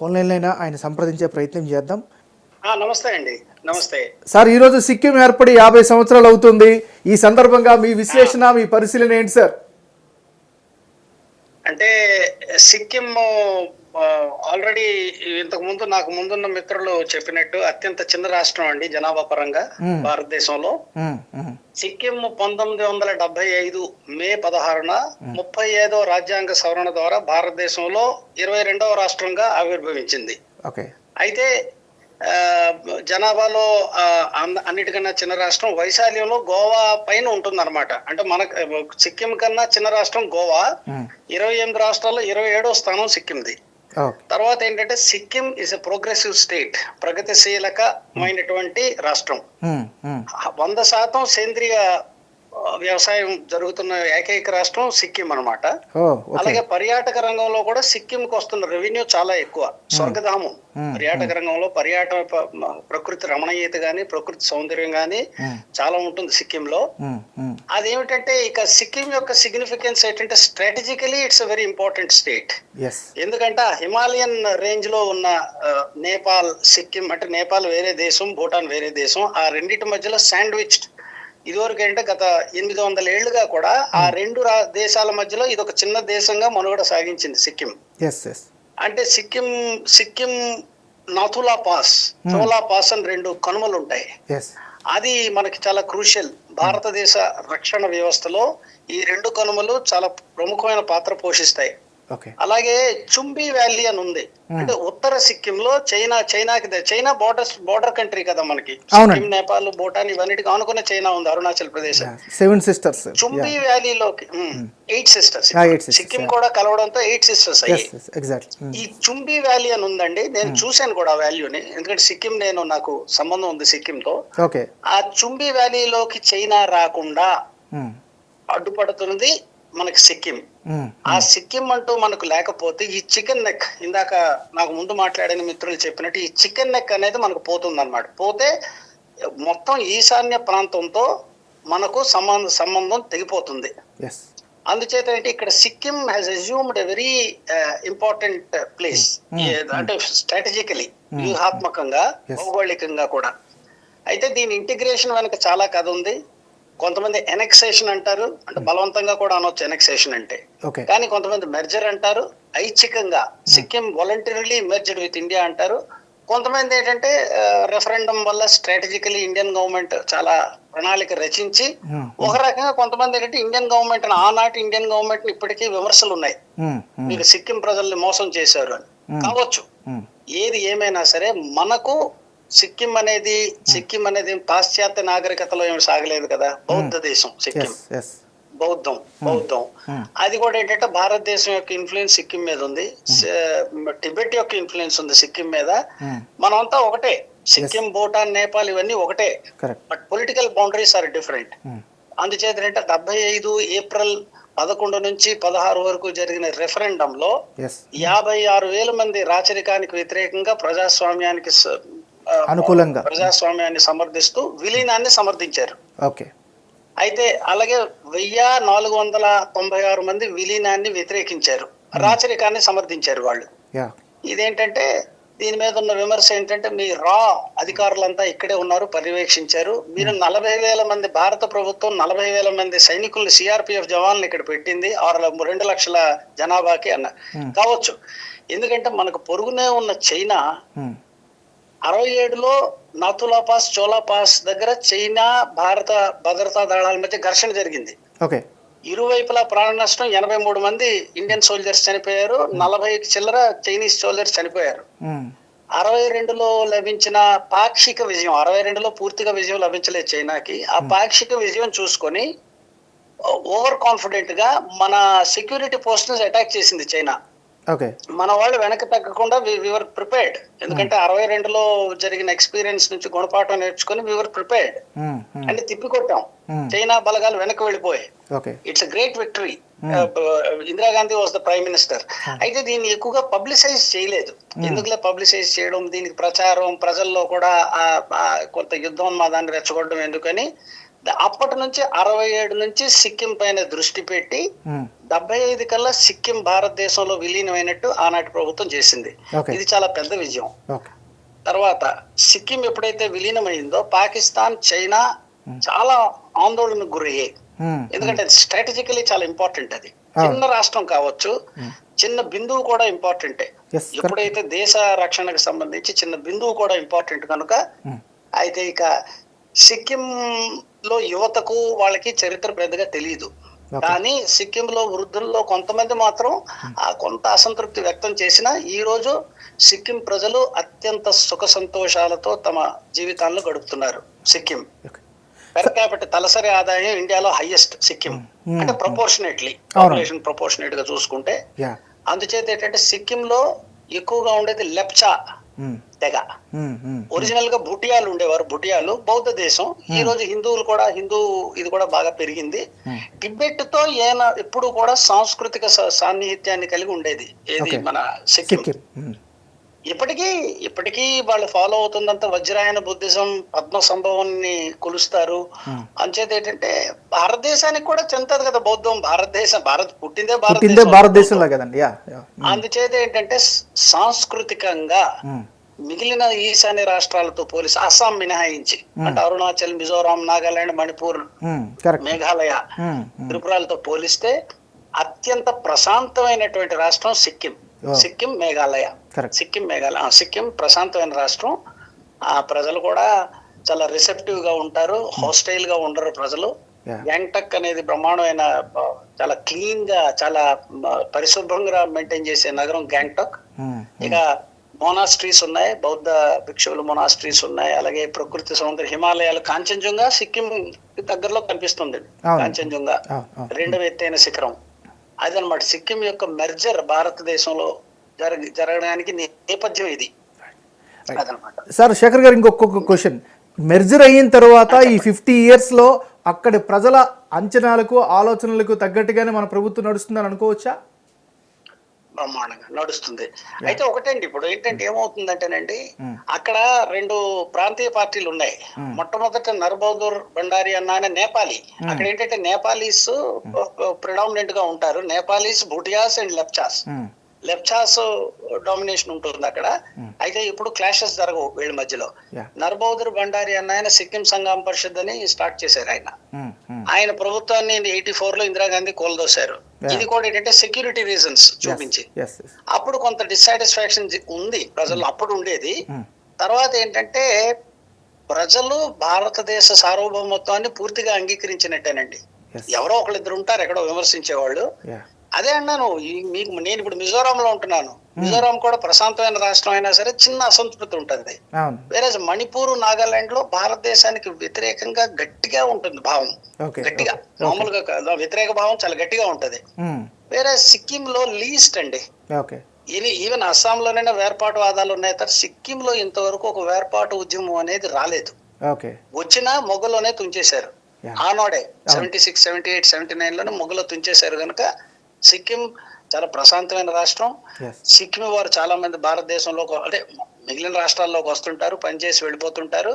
Phone లైన్లైనా ఆయన సంప్రదించే ప్రయత్నం చేద్దాం. ఆ, నమస్తే అండి. నమస్తే. సార్ ఈరోజు సిక్కిం ఏర్పడి యాభై సంవత్సరాలు అవుతుంది. ఈ సందర్భంగా మీ విశ్లేషణ మీ పరిశీలన ఏంటి సార్? అంటే సిక్కిం ఆల్రెడీ ఇంతకు ముందు నాకు ముందున్న మిత్రులు చెప్పినట్టు అత్యంత చిన్న రాష్ట్రం అండి జనాభా పరంగా భారతదేశంలో. సిక్కిం పంతొమ్మిది వందల డెబ్బై ఐదు మే పదహారున ముప్పై ఐదో రాజ్యాంగ సవరణ ద్వారా భారతదేశంలో ఇరవై రెండవ రాష్ట్రంగా ఆవిర్భవించింది. అయితే జనాభాలో అన్నిటికన్నా చిన్న రాష్ట్రం వైశాల్యంలో గోవా పైన ఉంటుందన్నమాట. అంటే మన సిక్కిం కన్నా చిన్న రాష్ట్రం గోవా. ఇరవై ఎనిమిది రాష్ట్రాల్లో ఇరవై ఏడో స్థానం సిక్కింది. తర్వాత ఏంటంటే Sikkim is a progressive state ప్రగతిశీలకమైనటువంటి రాష్ట్రం. వంద శాతం సేంద్రియ వ్యవసాయం జరుగుతున్న ఏకైక రాష్ట్రం సిక్కిం ఓకే. అలాగే పర్యాటక రంగంలో కూడా సిక్కిం కు వస్తున్న రెవెన్యూ చాలా ఎక్కువ. స్వర్గధామం. పర్యాటక రంగంలో పర్యాటక ప్రకృతి రమణీయత గాని ప్రకృతి సౌందర్యం గాని. చాలా ఉంటుంది సిక్కిం లో అదేమిటంటే ఇక సిక్కిం యొక్క సిగ్నిఫికెన్స్ ఏంటంటే strategically it's very important state ఎందుకంటే హిమాలయన్ రేంజ్లో ఉన్న నేపాల్ సిక్కిం అంటే నేపాల్ వేరే దేశం భూటాన్ వేరే దేశం ఆ రెండింటి మధ్యలో శాండ్విచ్ ఇదివరకు ఏంటంటే గత ఎనిమిది వందల ఏళ్ళుగా కూడా ఆ రెండు రా- దేశాల మధ్యలో ఇది ఒక చిన్న దేశంగా మనుగడ సాగించింది సిక్కిం. అంటే సిక్కిం సిక్కిం నాథులా పాస్ చోలా పాస్ అని రెండు కనుమలు ఉంటాయి. అది మనకి చాలా క్రూషియల్. భారతదేశ రక్షణ వ్యవస్థలో ఈ రెండు కనుమలు చాలా ప్రముఖమైన పాత్ర పోషిస్తాయి. అలాగే చుంబి వ్యాలీ అని ఉంది. అంటే ఉత్తర సిక్కిం లో చైనా చైనాకి చైనా బోర్డర్ బోర్డర్ కంట్రీ కదా మనకి. సిక్కిం నేపాల్ భూటాన్ ఇవన్నిటికి ఆనుకునే చైనా ఉంది Arunachal Pradesh. Seven sisters. Chumbi వ్యాలీలోకి eight sisters Sikkim. కూడా కలవడంతో ఎయిట్ సిస్టర్స్ ఈ చుంబి వ్యాలీ అని ఉందండి నేను చూశాను కూడా ఆ వాల్యూని ఎందుకంటే సిక్కిం నేను నాకు సంబంధం ఉంది సిక్కిం తో ఆ చుంబి వ్యాలీలోకి చైనా రాకుండా అడ్డుపడుతున్నది మనకి సిక్కిం. ఆ సిక్కిం అంటూ మనకు లేకపోతే ఈ చికెన్ నెక్ ఇందాక నాకు ముందు మాట్లాడిన మిత్రులు చెప్పినట్టు ఈ చికెన్ నెక్ అనేది మనకు పోతుంది అనమాట పోతే మొత్తం ఈశాన్య ప్రాంతంతో మనకు సంబంధ సంబంధం తెగిపోతుంది. అందుచేత ఏంటి ఇక్కడ Sikkim has assumed a very important place అంటే స్ట్రాటజికలీ వ్యూహాత్మకంగా. భౌగోళికంగా కూడా. అయితే దీని ఇంటిగ్రేషన్ వెనక చాలా కథ ఉంది. కొంతమంది ఎనెక్సేషన్ అంటారు అంటే బలవంతంగా కూడా అనొచ్చు ఎనెక్సేషన్ అంటే. కానీ కొంతమంది మెర్జర్ అంటారు ఐచ్ఛికంగా Sikkim voluntarily merged with India అంటారు. కొంతమంది ఏంటంటే రెఫరెండం వల్ల స్ట్రాటజికలీ ఇండియన్ గవర్నమెంట్ చాలా ప్రణాళిక రచించి Hmm. ఒక రకంగా కొంతమంది ఏంటంటే ఇండియన్ గవర్నమెంట్ ఆనాటి ఇండియన్ గవర్నమెంట్ ఇప్పటికీ విమర్శలు ఉన్నాయి. మీకు సిక్కిం ప్రజల్ని మోసం చేశారు అని. Hmm. కావచ్చు. ఏది ఏమైనా సరే మనకు సిక్కిం అనేది సిక్కిం అనేది పాశ్చాత్య నాగరికతలో ఏమి సాగలేదు కదా? బౌద్ధ దేశం సిక్కిం. బౌద్ధం బౌద్ధం. అది కూడా ఏంటంటే భారతదేశం యొక్క ఇన్ఫ్లుయెన్స్ సిక్కిం మీద ఉంది. టిబెట్ యొక్క ఇన్ఫ్లుయెన్స్ ఉంది సిక్కిం మీద. మనమంతా ఒకటే. సిక్కిం భూటాన్ నేపాల్ ఇవన్నీ ఒకటే. But political boundaries are different అందుచేత ఏంటంటే డెబ్బై ఐదు ఏప్రిల్ పదకొండు నుంచి పదహారు వరకు జరిగిన రెఫరెండంలో యాభై ఆరు వేల మంది రాచరికానికి వ్యతిరేకంగా ప్రజాస్వామ్యానికి అనుకూలంగా. ప్రజాస్వామ్యాన్ని సమర్థిస్తూ విలీనాన్ని సమర్థించారు. ఓకే. అయితే అలాగే వెయ్యి నాలుగు వందల తొంభై ఆరు మంది విలీనాన్ని వ్యతిరేకించారు. రాచరికాన్ని సమర్థించారు వాళ్ళు. ఇదేంటంటే దీని మీద ఉన్న విమర్శ ఏంటంటే మీ రా అధికారులంతా ఇక్కడే ఉన్నారు పర్యవేక్షించారు. మీరు నలభై వేల మంది భారత ప్రభుత్వం నలభై వేల మంది సైనికుల్ని సిఆర్పిఎఫ్ జవాన్లు ఇక్కడ పెట్టింది ఆరు రెండు లక్షల జనాభాకి అన్న. కావచ్చు. ఎందుకంటే మనకు పొరుగునే ఉన్న చైనా అరవై ఏడులో నాతులా పాస్ చోలా పాస్ దగ్గర చైనా భారత భద్రతా దళాల మధ్య ఘర్షణ జరిగింది. ఓకే. ఇరువైపులా ప్రాణ నష్టం ఎనభై మూడు మంది ఇండియన్ సోల్జర్స్ చనిపోయారు నలభై చిల్లర చైనీస్ సోల్జర్స్ చనిపోయారు. అరవై రెండులో లభించిన పాక్షిక విజయం అరవై రెండులో పూర్తిగా విజయం లభించలేదు చైనాకి ఆ పాక్షిక విజయం చూసుకొని ఓవర్ కాన్ఫిడెంట్గా మన సెక్యూరిటీ పోస్ట్ అటాక్ చేసింది చైనా. మన వాళ్ళు వెనక్కి తగ్గకుండా వివర్ ప్రిపేర్డ్ ఎందుకంటే అరవై రెండులో జరిగిన ఎక్స్పీరియన్స్ నుంచి గుణపాఠం నేర్చుకుని వివర్ ప్రిపేర్డ్ అని తిప్పికొట్టాం. Hmm. చైనా బలగాలు వెనక్కి వెళ్ళిపోయాయి. It's great victory Indira Gandhi was the prime minister అయితే దీన్ని ఎక్కువగా పబ్లిసైజ్ చేయలేదు. ఎందుకులే పబ్లిసైజ్ చేయడం? దీనికి ప్రచారం ప్రజల్లో కూడా ఆ- ఆ కొంత యుద్ధోన్మాదాన్ని రెచ్చగొట్టడం ఎందుకని? అప్పటి నుంచి అరవై ఏడు నుంచి సిక్కిం పైన దృష్టి పెట్టి ఉమ్, డెబ్బై ఐదు కల్లా సిక్కిం భారతదేశంలో విలీనమైనట్టు ఆనాటి ప్రభుత్వం చేసింది. ఇది చాలా పెద్ద విజయం. తర్వాత సిక్కిం ఎప్పుడైతే విలీనమైందో పాకిస్తాన్ చైనా చాలా ఆందోళనకు గురయ్యాయి. ఉమ్, ఎందుకంటే స్ట్రాటజికలీ చాలా ఇంపార్టెంట్ అది. చిన్న రాష్ట్రం కావచ్చు చిన్న బిందువు కూడా ఇంపార్టెంటే. ఎప్పుడైతే దేశ రక్షణకు సంబంధించి చిన్న బిందువు కూడా ఇంపార్టెంట్ కనుక అయితే ఇక సిక్కిం లో యువతకు వాళ్ళకి చరిత్ర పెద్దగా తెలియదు. కానీ సిక్కిం లో వృద్ధుల్లో కొంతమంది మాత్రం ఆ కొంత అసంతృప్తి వ్యక్తం చేసిన ఈ రోజు సిక్కిం ప్రజలు అత్యంత సుఖ సంతోషాలతో తమ జీవితాలను గడుపుతున్నారు సిక్కిం. పెర్ తలసరి ఆదాయం ఇండియాలో హైయెస్ట్ సిక్కిం. అంటే ప్రపోర్షనేట్లీ. పాపులేషన్ ప్రపోర్షనేట్గా చూసుకుంటే. అందుచేత ఏంటంటే సిక్కిం లో ఎక్కువగా ఉండేది లెప్చా. తెగ. ఒరిజినల్గా భుటియాలు ఉండేవారు. భుటియాలు బౌద్ధ దేశం. ఈ రోజు హిందువులు కూడా హిందూ ఇది కూడా బాగా పెరిగింది. టిబెట్తో ఏన ఎప్పుడు కూడా సాంస్కృతిక సాన్నిహిత్యాన్ని కలిగి ఉండేది. ఏది. మన సిక్కిం. ఇప్పటికీ ఇప్పటికీ వాళ్ళు ఫాలో అవుతుందంత వజ్రాయన బుద్ధిజం పద్మ సంభవాన్ని కొలుస్తారు. అంచేత ఏంటంటే భారతదేశానికి కూడా చెందదు కదా బౌద్ధం భారతదేశం భారత్ పుట్టిందే భారతదేశం భారతదేశంలో కదండి అందుచేత ఏంటంటే సాంస్కృతికంగా మిగిలిన ఈశాన్య రాష్ట్రాలతో పోలిసి అస్సాం మినహాయించి అంటే అరుణాచల్ మిజోరాం నాగాలాండ్ మణిపూర్ మేఘాలయ త్రిపురాలతో పోలిస్తే అత్యంత ప్రశాంతమైనటువంటి రాష్ట్రం సిక్కిం. సిక్కిం మేఘాలయ. సిక్కిం మేఘాలయ. సిక్కిం ప్రశాంతమైన రాష్ట్రం. ఆ ప్రజలు కూడా చాలా రిసెప్టివ్గా ఉంటారు హాస్టైల్గా ఉండరు ప్రజలు. గ్యాంగ్టక్ అనేది బ్రహ్మాండమైన చాలా క్లీన్గా చాలా పరిశుభ్రంగా మెయింటైన్ చేసే నగరం గ్యాంగ్టక్. ఇక మోనాస్ట్రీస్ ఉన్నాయి బౌద్ధ భిక్షువుల మోనాస్ట్రీస్ ఉన్నాయి అలాగే ప్రకృతి సౌందర్య హిమాలయాలు. కాంచన్జుంగా సిక్కిం దగ్గరలో కనిపిస్తుంది. కాంచన్జుంగా. రెండవ ఎత్తైన శిఖరం. అదనమాట. సిక్కిం యొక్క మెర్జర్ భారతదేశంలో జరగ జరగడానికి నేపథ్యం ఇది. సార్ శేఖర్ గారు ఇంకొక క్వశ్చన్ మెర్జర్ అయిన తర్వాత ఈ ఫిఫ్టీ ఇయర్స్లో అక్కడి ప్రజల అంచనాలకు ఆలోచనలకు తగ్గట్టుగానే మన ప్రభుత్వం నడుస్తుందని అనుకోవచ్చా? బ్రహ్మాండంగా నడుస్తుంది. అయితే ఒకటండి ఇప్పుడు ఏంటంటే ఏమవుతుందంటేనండి Hmm. అక్కడ రెండు ప్రాంతీయ పార్టీలు ఉన్నాయి. మొట్టమొదట నర్బౌదూర్ బండారి అన్న ఆయన నేపాలి. అక్కడ ఏంటంటే నేపాలీస్ ప్రిడామినెంట్గా ఉంటారు. Nepalese Bhutias and Lepchas. Lepchas domination ఉంటుంది అక్కడ. అయితే ఇప్పుడు క్లాషెస్ జరగవు వీళ్ళ మధ్యలో. నర్బౌదర్ బండారి అన్న ఆయన సిక్కిం సంఘం పరిషత్ అని స్టార్ట్ చేశారు ఆయన. ఉమ్, ఉమ్, ఆయన ప్రభుత్వాన్ని ఎయిటీ ఫోర్లో ఇందిరాగాంధీ కోల్దోశారు. ఇది కూడా ఏంటంటే సెక్యూరిటీ రీజన్స్ చూపించి. అప్పుడు కొంత డిస్సాటిస్ఫాక్షన్ ఉంది ప్రజలు అప్పుడు ఉండేది. తర్వాత ఏంటంటే ప్రజలు భారతదేశ సార్వభౌమత్వాన్ని పూర్తిగా అంగీకరించినట్టేనండి. ఎవరో ఒకళ్ళిద్దరు ఉంటారు ఎక్కడో విమర్శించేవాళ్ళు. అదే అన్నాను మీకు నేను ఇప్పుడు మిజోరాంలో ఉంటున్నాను. మిజోరాం కూడా ప్రశాంతమైన రాష్ట్రం అయినా సరే చిన్న అసంతృప్తి ఉంటుంది. వేరే మణిపూర్ నాగాలాండ్లో భారతదేశానికి వ్యతిరేకంగా గట్టిగా ఉంటుంది భావం. గట్టిగా. మామూలుగా వ్యతిరేక భావం చాలా గట్టిగా ఉంటది. వేరే సిక్కిం లో లీస్ట్ అండి. ఇది ఈవెన్ అస్సాంలోనైనా వేర్పాటు వాదాలు ఉన్నాయి తప్ప సిక్కింలో ఇంతవరకు ఒక వేర్పాటు ఉద్యమం అనేది రాలేదు. వచ్చినా మొగ్గలోనే తుంచేశారు. ఆనాడే seventy six seventy eight seventy నైన్లోనే మొగ్గలో తుంచేశారు కనుక సిక్కిం చాలా ప్రశాంతమైన రాష్ట్రం. సిక్కిం వారు చాలా మంది భారతదేశంలో అంటే మిగిలిన రాష్ట్రాల్లోకి వస్తుంటారు పనిచేసి వెళ్ళిపోతుంటారు.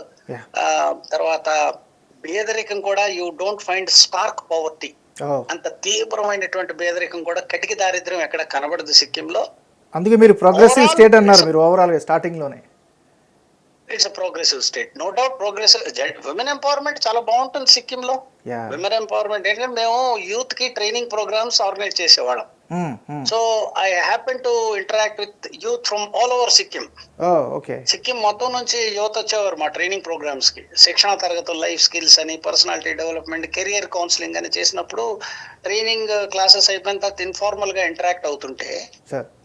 తర్వాత పేదరికం కూడా you don't find stark poverty అంత తీవ్రమైనటువంటి పేదరికం కూడా కటికి దారిద్ర్యం ఎక్కడ కనబడదు సిక్కింలో. అందుకే మీరు ప్రోగ్రెసివ్ స్టేట్ అన్నారు మీరు ఓవరాల్గా స్టార్టింగ్లోనే it's progressive state no doubt progressive women empowerment చాలా బాగుంటుంది సిక్కిం లో విమెన్ ఎంపవర్మెంట్ ఏంటంటే మేము యూత్కి ట్రైనింగ్ ప్రోగ్రామ్స్ ఆర్గనైజ్ చేసేవాళ్ళం. So I happen to interact with youth from all over Sikkim okay Sikkim మొత్తం నుంచి యువత వచ్చేవారు మా ట్రైనింగ్ ప్రోగ్రామ్స్కి. శిక్షణ తరగతులు లైఫ్ స్కిల్స్ అని పర్సనాలిటీ డెవలప్మెంట్ కెరియర్ కౌన్సిలింగ్ అని చేసినప్పుడు ట్రైనింగ్ క్లాసెస్ అయిపోయిన తర్వాత ఇన్ఫార్మల్గా ఇంటరాక్ట్ అవుతుంటే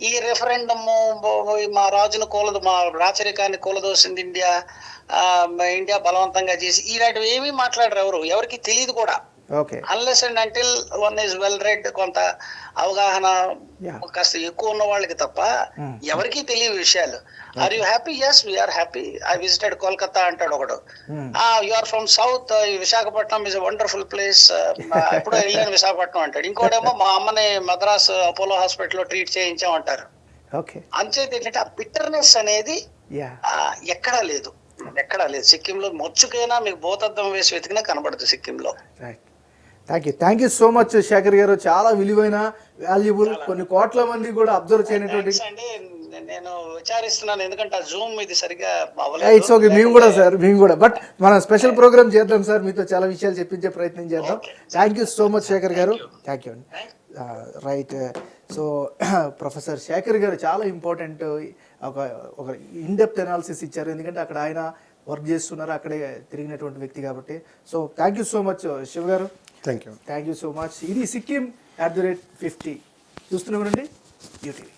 ఈ రెఫరెండమ్ మా రాజును కూలదు మా రాచరికాన్ని కూలదోసింది ఇండియా ఇండియా బలవంతంగా చేసి ఇలాంటివి ఏమీ మాట్లాడరు ఎవరు. ఎవరికి తెలియదు కూడా. Unless and until one is well read కొంత అవగాహన. కాస్త ఎక్కువ ఉన్న వాళ్ళకి తప్ప Hmm. ఎవరికీ తెలియని విషయాలు. Are you happy yes we are happy I visited Kolkata అంటాడు ఒకడు. You are from south Visakhapatnam is wonderful place ఎప్పుడో వెళ్ళాను విశాఖపట్నం అంటాడు. ఇంకోటేమో మా అమ్మని మద్రాస్ అపోలో హాస్పిటల్లో ట్రీట్ చేయించామంటారు అంచేది ఏంటంటే ఆ బిట్టర్నెస్ అనేది ఎక్కడా లేదు. ఎక్కడా లేదు. సిక్కింలో మొచ్చుకైనా మీకు భూతద్దం వేసి వెతికినా కనబడుతుంది సిక్కింలో. Thank you thank you so much Shekhar garu. చాలా విలువైన వాల్యుబుల్ కొన్ని కోట్ల మంది కూడా అబ్జర్వ్ చేయనటువంటి నేను విచారిస్తున్నాను. ఎందుకంటే జూమ్ ఇది సరిగా అవ్వలేదు. ఇట్స్ ఓకే మేము కూడా సార్ మేము కూడా. బట్ మనం స్పెషల్ ప్రోగ్రామ్ చేద్దాం సార్ మీతో చాలా విషయాలు చెప్పించే ప్రయత్నం చేద్దాం. Thank you so much Shekhar garu. Thank you అండి right so professor Shekhar garu చాలా ఇంపార్టెంట్ ఒక ఒక ఇన్డెప్త్ అనాలిసిస్ ఇచ్చారు. ఎందుకంటే అక్కడ ఆయన వర్క్ చేస్తున్నారు అక్కడే తిరిగినటువంటి వ్యక్తి కాబట్టి. So thank you so much Shiva garu. Thank you thank you so much ఇది Sikkim at the rate fifty చూస్తున్నాం యూటీవీ